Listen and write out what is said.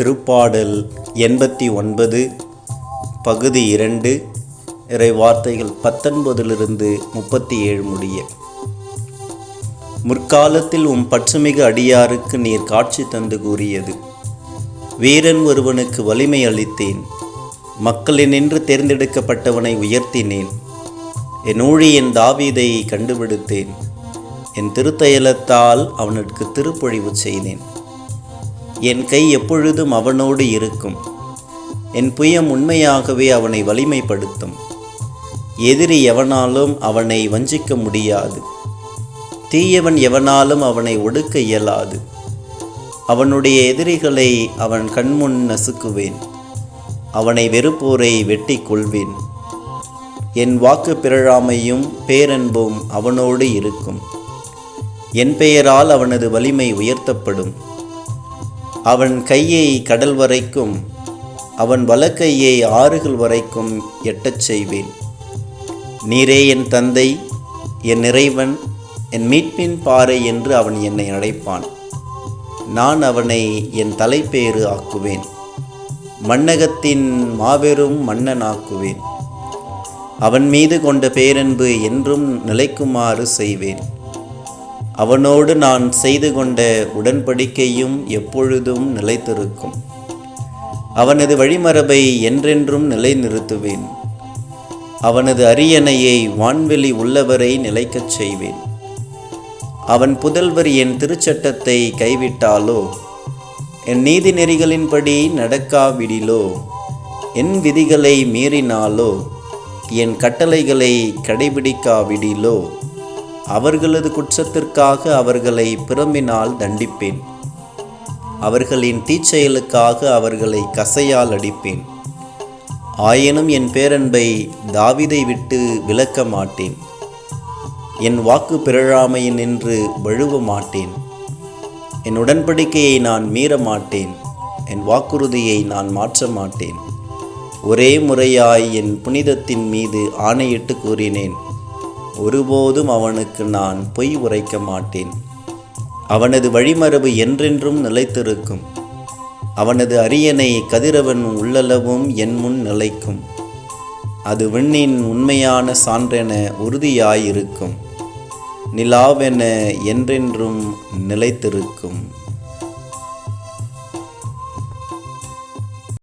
திருப்பாடல் எண்பத்தி ஒன்பது பகுதி இரண்டு இறை வார்த்தைகள் பத்தொன்பதிலிருந்து முப்பத்தி ஏழு முடிய. முற்காலத்தில் உம் பற்றுமிகு அடியாருக்கு நீர் காட்சி தந்து கூறியது. வீரன் ஒருவனுக்கு வலிமை அளித்தேன். மக்களினின்று தேர்ந்தெடுக்கப்பட்டவனை உயர்த்தினேன். என் ஊழியன் தாவீதை கண்டுபிடித்தேன். என் திருத்தயலத்தால் அவனுக்கு திருப்பொழிவு செய்தேன். என் கை எப்பொழுதும் அவனோடு இருக்கும். என் புயம் உண்மையாகவே அவனை வலிமைப்படுத்தும். எதிரி எவனாலும் அவனை வஞ்சிக்க முடியாது. தீயவன் எவனாலும் அவனை ஒடுக்க இயலாது. அவனுடைய எதிரிகளை அவன் கண்முன் நசுக்குவேன். அவனை வெறுப்போரை வெட்டி கொள்வேன் என் வாக்கு பிறழாமையும் பேரன்பும் அவனோடு இருக்கும். என் பெயரால் அவனது வலிமை உயர்த்தப்படும். அவன் கையை கடல் வரைக்கும் அவன் வலக்கையை ஆறுகள் வரைக்கும் எட்டச் செய்வேன். நீரே என் தந்தை என் இறைவன் என் மீட்பின் பாறை என்று அவன் என்னை அழைப்பான் நான் அவனை என் தலைப்பேறு ஆக்குவேன். மன்னகத்தின் மாபெரும் மன்னனாக்குவேன். அவன் மீது கொண்ட பேரன்பு என்றும் நிலைக்குமாறு செய்வேன். அவனோடு நான் செய்து கொண்ட உடன்படிக்கையும் எப்பொழுதும் நிலைத்திருக்கும். அவனது வழிமரபை என்றென்றும் நிலைநிறுத்துவேன். அவனது அரியணையை வான்வெளி உள்ளவரை நிலைக்கச் செய்வேன். அவன் புதல்வர் என் திருச்சட்டத்தை கைவிட்டாலோ? என் நீதி நெறிகளின்படி நடக்காவிடிலோ? என் விதிகளை மீறினாலோ? என் கட்டளைகளை கடைபிடிக்காவிடிலோ? அவர்களது குற்றத்திற்காக அவர்களை பிரம்பினால் தண்டிப்பேன். அவர்களின் தீச்செயலுக்காக அவர்களை கசையால் அடிப்பேன். ஆயினும் என் பேரன்பை தாவிதை விட்டு விலக்க மாட்டேன். என் வாக்கு பிறழாமையின் நின்று வழுவ மாட்டேன். என் உடன்படிக்கையை நான் மீற மாட்டேன். என் வாக்குறுதியை நான் மாற்ற மாட்டேன். ஒரே முறையாய் என் புனிதத்தின் மீது ஆணையிட்டு கூறினேன். ஒருபோதும் அவனுக்கு நான் பொய் உரைக்க மாட்டேன். அவனது வழிமரபு என்றென்றும் நிலைத்திருக்கும். அவனது அரியணை கதிரவன் உள்ளளவும் என் முன் நிலைக்கும். அது விண்ணின் உண்மையான சான்றென உறுதியாயிருக்கும். நிலாவென என்றென்றும் நிலைத்திருக்கும்.